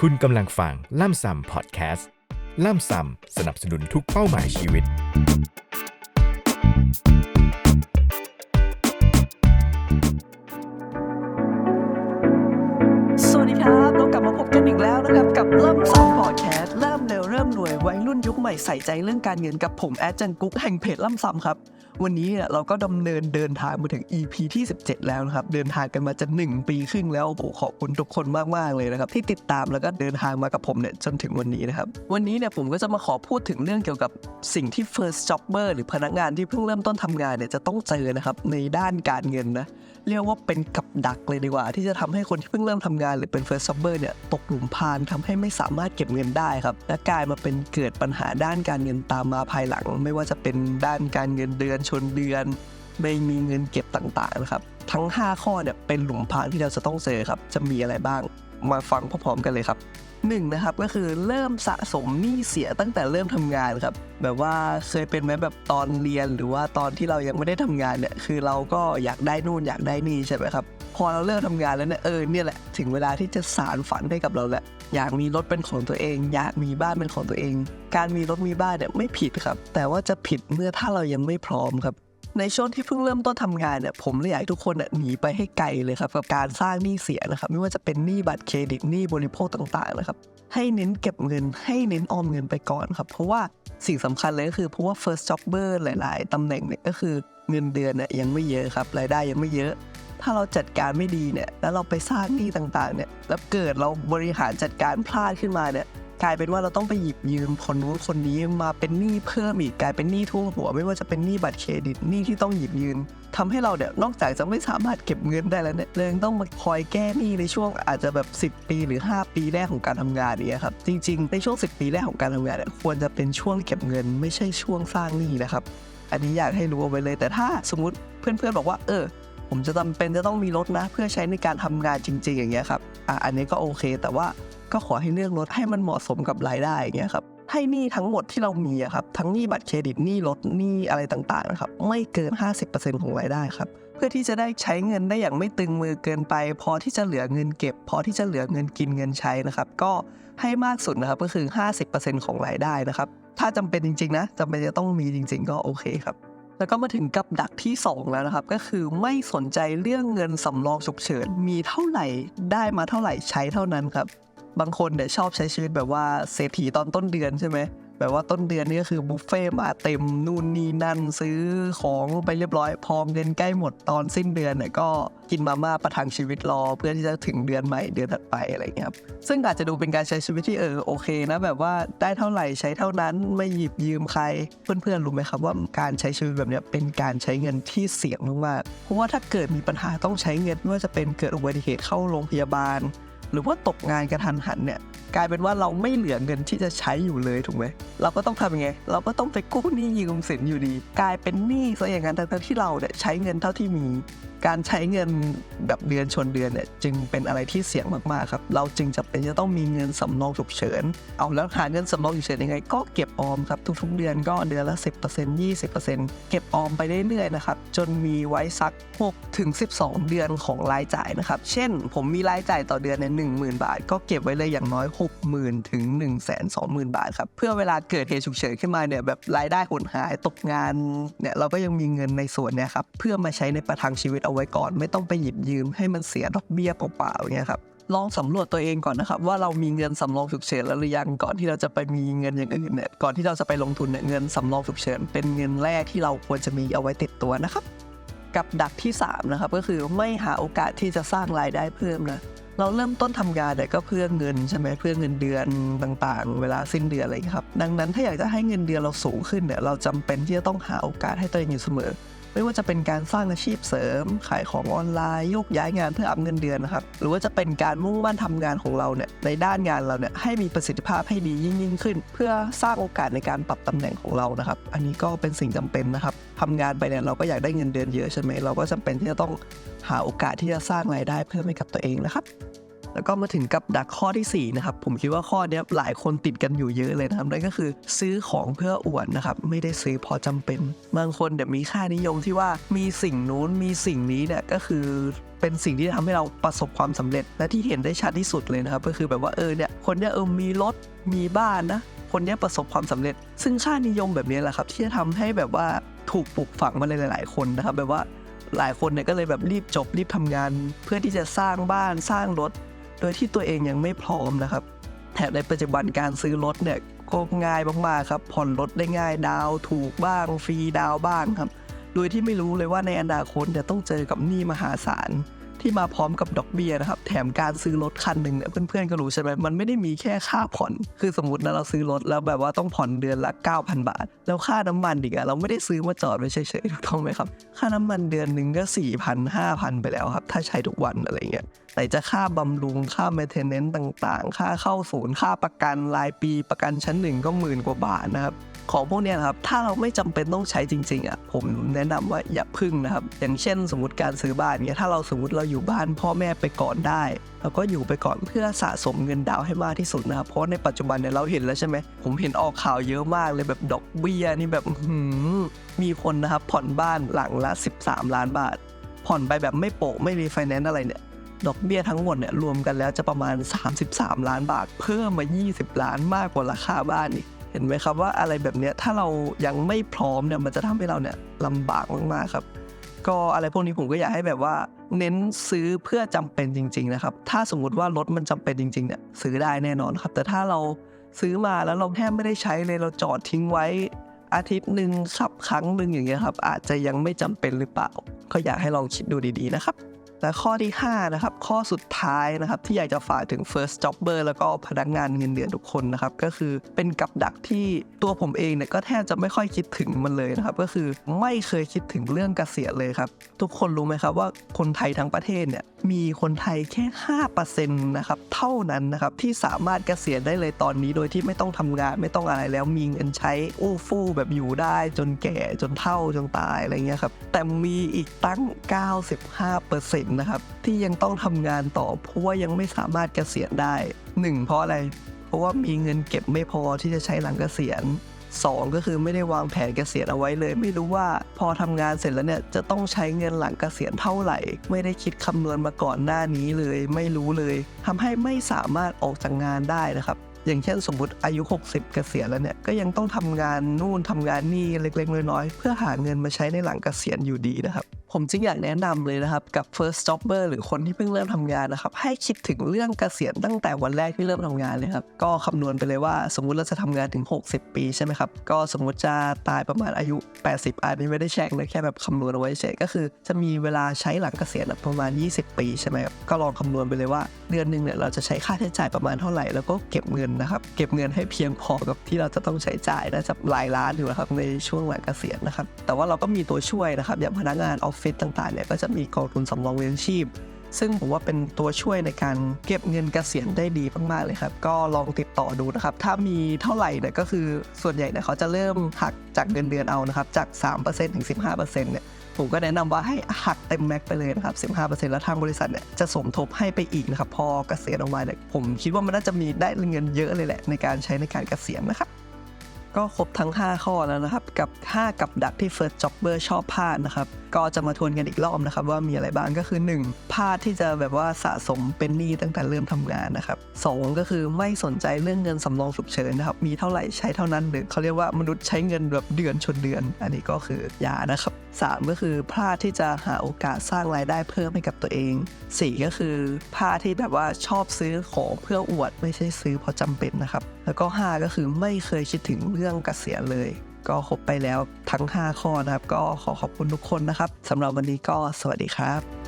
คุณกำลังฟังล่ำซำพอดแคสต์ ล่ำซำสนับสนุนทุกเป้าหมายชีวิต สวัสดีครับ เรากลับมาพบกันอีกแล้วนะครับ กับเริ่มซ้ำพอดแคสต์เริ่มเร็วเริ่มรวยวัยรุ่นยุคใหม่ใส่ใจเรื่องการเงินกับผมแอดจันกุ๊กแห่งเพจล่ำซ้ำครับ วันนี้เนี่ยเราก็ดำเนินเดินทางมาถึง EP ที่ 17 แล้วนะครับ เดินทางกันมาจะ 1 ปีครึ่งแล้วโอ้โหขอบคุณทุกคนมากๆเลยนะครับ ที่ติดตามแล้วก็เดินทางมากับผมเนี่ยจนถึงวันนี้นะครับ วันนี้เนี่ยผมก็จะมาขอพูดถึงเรื่องเกี่ยวกับสิ่งที่ first jobber หรือพนักงานที่เพิ่งเริ่มต้นทำงานเนี่ยจะต้องเจอนะครับในด้านการเงินนะเรียกว่าเป็นกับดักเลยดีกว่า ที่จะทำให้คนที่เพิ่งเริ่มทำงานหรือเป็น first jobber เนี่ยตกหลุมพรางทำให้ไม่สามารถเก็บเงินได้ครับและกลายมาเป็นเกิดปัญหาด้านการเงินตามมาภายหลัง ไม่ว่าจะเป็นด้านการเงินเดือนชนเดือน ไม่มีเงินเก็บต่างๆนะครับ ทั้ง 5 ข้อเนี่ยเป็นหลุมพรางที่เราจะต้องเจอครับ จะมีอะไรบ้าง มาฟังพร้อมๆกันเลยครับหนึ่งนะครับก็คือเริ่มสะสมหนี้เสียตั้งแต่เริ่มทำงานครับ แบบว่าเคยเป็นไหมแบบตอนเรียนหรือว่าตอนที่เรายังไม่ได้ทำงานเนี่ยคือเราก็อยากได้นู่นอยากได้นี่ใช่ไหมครับพอเราเริ่มทำงานแล้วเนี่ยเออเนี่ยแหละถึงเวลาที่จะสารฝันให้กับเราแหละอยากมีรถเป็นของตัวเอง อยากมีบ้านเป็นของตัวเอง การมีรถมีบ้านเนี่ยไม่ผิดครับ แต่ว่าจะผิดเมื่อถ้าเรายังไม่พร้อมครับ ในช่วงที่เพิ่งเริ่มต้นทำงานเนี่ยผมเลยอยากให้ทุกคนหนีไปให้ไกลเลยครับกับการสร้างหนี้เสียนะครับไม่ว่าจะเป็นหนี้บัตรเครดิตหนี้บริโภคต่างๆนะครับให้เน้นเก็บเงินให้เน้นออมเงินไปก่อนครับเพราะว่าสิ่งสำคัญเลยก็คือเพราะว่า first jobber หลาย ๆตำแหน่งเนี่ยก็คือเงินเดือนเนี่ยยังไม่เยอะครับรายได้ยังไม่เยอะ ถ้าเราจัดการไม่ดีเนี่ยแล้วเราไปสร้างหนี้ต่างๆเนี่ยแล้วเกิดเราบริหารจัดการพลาดขึ้นมาเนี่ย กลายเป็นว่าเราต้องไปหยิบยืมคนนู้คนนี้มาเป็นหนี้เพิ่มอีกกลายเป็นหนี้ทั่วหัว ไม่ว่าจะเป็นหนี้บัตรเครดิตหนี้ที่ต้องหยิบยืมทำให้เราเนี่ยนอกจากจะไม่สามารถเก็บเงินได้แล้วเนี่ยเรายังต้องมาคอยแก้หนี้ในช่วงอาจจะแบบ 10 ปีหรือ 5 ปีแรกของการทำงานเนี่ยครับจริง ๆ ในช่วง 10 ปีแรกของการทำงานเนี่ยควรจะเป็นช่วงเก็บเงิน ไม่ใช่ช่วงสร้างหนี้นะครับ อันนี้อยากให้รู้เอาไว้เลย แต่ถ้าสมมติเพื่อนๆบอกว่าเออผมจะจำเป็นจะต้องมีรถนะ เพื่อใช้ในการทำงานจริง ๆ อย่างเงี้ยครับอะอันนี้ก็โอเค แต่ว่า ก็ขอให้เลือกรถให้มันเหมาะสมกับรายได้อย่างเงี้ยครับให้หนี้ทั้งหมดที่เรามีอะครับทั้งหนี้บัตรเครดิตหนี้รถหนี้อะไรต่างๆนะครับไม่เกิน 50%ของรายได้ครับเพื่อที่จะได้ใช้เงินได้อย่างไม่ตึงมือเกินไป พอที่จะเหลือเงินเก็บ พอที่จะเหลือเงินกินเงินใช้นะครับ ก็ให้มากสุดนะครับก็คือ 50%ของรายได้นะครับ ถ้าจำเป็นจริงๆนะจำเป็นจะต้องมีจริง ๆ ก็โอเคครับแล้วก็มาถึงกับดักที่ 2 แล้วนะครับ ก็คือไม่สนใจเรื่องเงินสำรองฉุกเฉินมีเท่าไหร่ได้มาเท่าไหร่ใช้เท่านั้นครับ บางคนเนี่ยชอบใช้ชีวิตแบบว่าเศรษฐีตอนต้นเดือนใช่ไหมแบบว่าต้นเดือนนี่ก็คือบุฟเฟ่มาเต็มนู่นนี่นั่นซื้อของไปเรียบร้อย พร้อมเงินใกล้หมดตอนสิ้นเดือนเนี่ยก็กินมาม่าประทังชีวิตรอ เพื่อที่จะถึงเดือนใหม่เดือนถัดไปอะไรเงี้ยครับซึ่งอาจจะดูเป็นการใช้ชีวิตที่เออโอเคนะแบบว่าได้เท่าไหร่ใช้เท่านั้นไม่หยิบยืมใคร เพื่อนๆรู้ไหมครับว่าการใช้ชีวิตแบบนี้เป็นการใช้เงินที่เสี่ยงมากๆเพราะว่าถ้าเกิดมีปัญหาต้องใช้เงินไม่ว่าจะเป็นเกิดอุบัติเหตุเข้าโรงพยาบาล หรือว่าตกงานกระทันหันเนี่ยกลายเป็นว่าเราไม่เหลือเงินที่จะใช้อยู่เลยถูกไหมเราก็ต้องทำยังไง เราก็ต้องไปกู้หนี้ยืมสินอยู่ดี กลายเป็นหนี้ซะอย่างนั้นทั้งที่เราเนี่ยใช้เงินเท่าที่มี การใช้เงินแบบเดือนชนเดือนเนี่ยจึงเป็นอะไรที่เสี่ยงมากๆครับ เราจึงจำเป็นจะต้องมีเงินสำรองฉุกเฉิน เอาแล้วหาเงินสำรองฉุกเฉินยังไง ก็เก็บออมครับทุกๆเดือนก็เดือนละ 10% 20%เก็บออมไปเรื่อยๆนะครับจนมีไว้สัก6ถึง12 เดือนของรายจ่ายนะครับ เช่น ผมมีรายจ่ายต่อเดือนใน10,000 บาท ก็เก็บไว้เลยอย่างน้อย 60,000 ถึง 120,000 บาทครับ เพื่อเวลาเกิดเหตุฉุกเฉินขึ้นมาเนี่ยแบบรายได้หดหายตกงานเนี่ยเราก็ยังมีเงินในส่วนเนี่ยครับเพื่อมาใช้ในประทังชีวิตเอาไว้ก่อน ไม่ต้องไปหยิบยืมให้มันเสียดอกเบี้ยเปล่าๆอย่างเงี้ยครับลองสำรวจตัวเองก่อนนะครับ ว่าเรามีเงินสำรองฉุกเฉินแล้วหรือยังก่อนที่เราจะไปมีเงินอย่างอื่นเนี่ยก่อนที่เราจะไปลงทุนเนี่ยเงินสำรองฉุกเฉินเป็นเงินแรกที่เราควรจะมีเอาไว้ติดตัวนะครับ กับดักที่3นะครับก็คือไม่หาโอกาสที่จะสร้างรายได้เพิ่มนะ เราเริ่มต้นทำงานเนี่ยก็เพื่อเงินใช่ไหมเพื่อเงินเดือนต่างๆ เวลาสิ้นเดือนอะไรครับ ดังนั้นถ้าอยากจะให้เงินเดือนเราสูงขึ้นเนี่ยเราจำเป็นที่จะต้องหาโอกาสให้ตัวเองอยู่เสมอ ไม่ว่าจะเป็นการสร้างอาชีพเสริม ขายของออนไลน์โยกย้ายงานเพื่ออัพเงินเดือนนะครับ หรือว่าจะเป็นการมุ่งมั่นทำงานของเราเนี่ยในด้านงานเราเนี่ยให้มีประสิทธิภาพให้ดียิ่งยิ่งขึ้น เพื่อสร้างโอกาสในการปรับตำแหน่งของเรานะครับ อันนี้ก็เป็นสิ่งจำเป็นนะครับทำงานไปเนี่ยเราก็อยากได้เงินเดือนเยอะใช่ไหมเราก็จำเป็นที่จะต้องหาโอกาสที่จะสร้างรายได้เพิ่มให้กับตัวเองนะครับ แล้วก็มาถึงกับดักข้อทีสี่4นะครับผมคิดว่าข้อนี้หลายคนติดกันอยู่เยอะเลยนะครับนั่นก็คือซื้อของเพื่ออวดนะครับไม่ได้ซื้อพอจำเป็น บางคนเดี๋ยวมีค่านิยมที่ว่ามีสิ่งนู้นมีสิ่งนี้เนี่ยก็คือเป็นสิ่งที่ทำให้เราประสบความสำเร็จ และที่เห็นได้ชัดที่สุดเลยนะครับ ก็คือแบบว่าเออเนี่ยคนเนี้ยเออมีรถมีบ้านนะคนเนี้ยประสบความสำเร็จ ซึ่งค่านิยมแบบนี้แหละครับ ที่จะทำให้แบบว่าถูกปลูกฝังมาในหลาย ๆ คนนะครับ แบบว่าหลายคนเนี่ยก็เลยแบบรีบจบรีบทำงาน เพื่อที่จะสร้างบ้านสร้างรถ ดยที่ตัวเองยังไม่พร้อมนะครับ แถมในปัจจุบันการซื้อรถเนี่ยก็ง่ายมากๆครับ ผ่อนรถได้ง่ายดาวถูกบ้างฟรีดาวบ้างครับ โดยที่ไม่รู้เลยว่าในอนาคตเนี่ยต้องเจอกับหนี้มหาศาล ที่มาพร้อมกับดอกเบี้ยนะครับ แถมการซื้อรถคันหนึ่งเนี่ยเพื่อนๆก็รู้ใช่ไหมมันไม่ได้มีแค่ค่าผ่อน คือสมมตินะเราซื้อรถแล้วแบบว่าต้องผ่อนเดือนละ 9,000 บาท แล้วค่าน้ำมันอีกอะเราไม่ได้ซื้อมาจอดไว้เฉยๆถูกต้องไหมครับ ค่าน้ำมันเดือนหนึ่งก็4,000 5,000 ไปแล้วครับ ถ้าใช้ทุกวันอะไรเงี้ยไหนจะค่าบำรุงค่า maintenance ต่างๆ ค่าเข้าศูนย์ค่าประกันรายปีประกันชั้นหนึ่งก็หมื่นกว่าบาทนะครับ ของพวกนี้นะครับ ถ้าเราไม่จำเป็นต้องใช้จริงๆอะผมแนะนำว่าอย่าพึ่งนะครับ อย่างเช่น สมมติการซื้อบ้านเนี้ยถ้าเราสมมติเราอยู่บ้านพ่อแม่ไปก่อนได้เราก็อยู่ไปก่อนเพื่อสะสมเงินดาวน์ให้มากที่สุดนะครับ เพราะในปัจจุบันเนี่ยเราเห็นแล้วใช่ไหมผมเห็นออกข่าวเยอะมากเลยแบบดอกเบี้ยนี่แบบหือมีคนนะครับผ่อนบ้านหลังละ 13 ล้านบาท ผ่อนไปแบบไม่โปะไม่รีไฟแนนซ์อะไรเนี่ยดอกเบี้ยทั้งหมดเนี่ยรวมกันแล้วจะประมาณ 33 ล้านบาท เพิ่มมา 20 ล้านมากกว่าราคาบ้านอีก เห็นไหมครับว่าอะไรแบบเนี้ยถ้าเรายังไม่พร้อมเนี่ยมันจะทำให้เราเนี่ยลำบากมากๆครับ ก็อะไรพวกนี้ผมก็อยากให้แบบว่าเน้นซื้อเพื่อจำเป็นจริง ๆนะครับ ถ้าสมมุติว่ารถมันจำเป็นจริงๆเนี่ยซื้อได้แน่นอนครับ แต่ถ้าเราซื้อมาแล้วเราแทบไม่ได้ใช้เลยเราจอดทิ้งไว้อาทิตย์หนึ่งขับครั้งหนึ่งอย่างเงี้ยครับอาจจะยังไม่จำเป็นหรือเปล่า ก็อยากให้ลองคิดดูดีๆนะครับ และข้อที่5นะครับข้อสุดท้ายนะครับที่อยากจะฝากถึง first jobber แล้วก็พนักงานเงินเดือนทุกคนนะครับก็คือเป็นกับดักที่ตัวผมเองเนี่ยก็แทบจะไม่ค่อยคิดถึงมันเลยนะครับก็คือไม่เคยคิดถึงเรื่องเกษียณเลยครับทุกคนรู้ไหมครับว่าคนไทยทั้งประเทศเนี่ยมีคนไทยแค่5%นะครับเท่านั้นนะครับที่สามารถเกษียณได้เลยตอนนี้โดยที่ไม่ต้องทำงานไม่ต้องอะไรแล้วมีเงินใช้อู้ฟู่แบบอยู่ได้จนแก่จนเฒ่าจนตายอะไรเงี้ยครับแต่มีอีกตั้ง 95%นะครับ ที่ยังต้องทำงานต่อ เพราะว่ายังไม่สามารถเกษียณได้ 1 เพราะอะไร เพราะว่ามีเงินเก็บไม่พอที่จะใช้หลังเกษียณสองก็คือไม่ได้วางแผนเกษียณเอาไว้เลย ไม่รู้ว่าพอทำงานเสร็จแล้วเนี่ยจะต้องใช้เงินหลังเกษียณเท่าไหร่ ไม่ได้คิดคำนวณมาก่อนหน้านี้เลย ไม่รู้เลยทำให้ไม่สามารถออกจากงานได้นะครับอย่างเช่นสมมติอายุ 60 เกษียณแล้วเนี่ยก็ยังต้องทำงานนู่นทำงานนี่เล็กๆน้อยๆเพื่อหาเงินมาใช้ในหลังเกษียณอยู่ดีนะครับ ผมจึงอยากแนะนำเลยนะครับกับ first jobber หรือคนที่เพิ่งเริ่มทำงานนะครับ ให้คิดถึงเรื่องเกษียณตั้งแต่วันแรกที่เริ่มทำงานเลยครับ ก็คำนวณไปเลยว่าสมมุติเราจะทำงานถึง 60 ปีใช่ไหมครับ ก็สมมุติจะตายประมาณอายุ 80 อันนี้ไม่ได้แช่งเลยแค่แบบคำนวณเอาไว้เฉยก็คือจะมีเวลาใช้หลังเกษียณประมาณ 20 ปีใช่ไหมครับก็ลองคำนวณไปเลยว่าเดือนหนึ่งเนี่ยเราจะใช้ค่าใช้จ่ายประมาณเท่าไหร่ แล้วก็เก็บเงินนะครับเก็บเงินให้เพียงพอกับที่เราจะต้องใช้จ่ายน่าจะหลายล้านอยู่นะครับในช่วงหลังเกษียณนะครับแต่ว่าเราก็มีตัวช่วยนะครับอย่างพนักงานออฟฟิศต่างๆเนี่ยก็จะมีกองทุนสำรองเลี้ยงชีพ ซึ่งผมว่าเป็นตัวช่วยในการเก็บเงินเกษียณได้ดีมากๆเลยครับ ก็ลองติดต่อดูนะครับ ถ้ามีเท่าไหร่เนี่ยก็คือส่วนใหญ่เนี่ยเขาจะเริ่มหักจากเงินเดือนเอานะครับ จาก 3%ถึง 15%เนี่ยผมก็แนะนำว่าให้หักเต็มแม็กไปเลยนะครับ 15%แล้วทางบริษัทเนี่ยจะสมทบให้ไปอีกนะครับ พอเกษียณออกมาเนี่ยผมคิดว่ามันน่าจะมีได้เงินเยอะเลยแหละในการใช้ในการเกษียณนะครับ ก็ครบทั้ง 5 ข้อแล้วนะครับ กับ 5 กับดักที่ First Jobber ชอบพลาดนะครับ ก็จะมาทวนกันอีกรอบนะครับ ว่ามีอะไรบ้างก็คือ 1. พลาดที่จะแบบว่าสะสมเป็นหนี้ตั้งแต่เริ่มทำงานนะครับ 2 ก็คือไม่สนใจเรื่องเงินสำรองฉุกเฉินนะครับ มีเท่าไหร่ใช้เท่านั้นหรือเขาเรียกว่ามนุษย์ใช้เงินแบบเดือนชนเดือน อันนี้ก็คืออย่านะครับ 3 ก็คือพลาดที่จะหาโอกาสสร้างรายได้เพิ่มให้กับตัวเอง 4 ก็คือพลาดที่แบบว่าชอบซื้อของเพื่ออวดไม่ใช่ซื้อเพราะจำเป็นนะครับ แล้วก็ 5 ก็คือไม่เคยคิดถึงเรื่องเกษียณเลย ก็ครบไปแล้วทั้ง 5 ข้อนะครับ ก็ขอขอบคุณทุกคนนะครับสำหรับวันนี้ก็สวัสดีครับ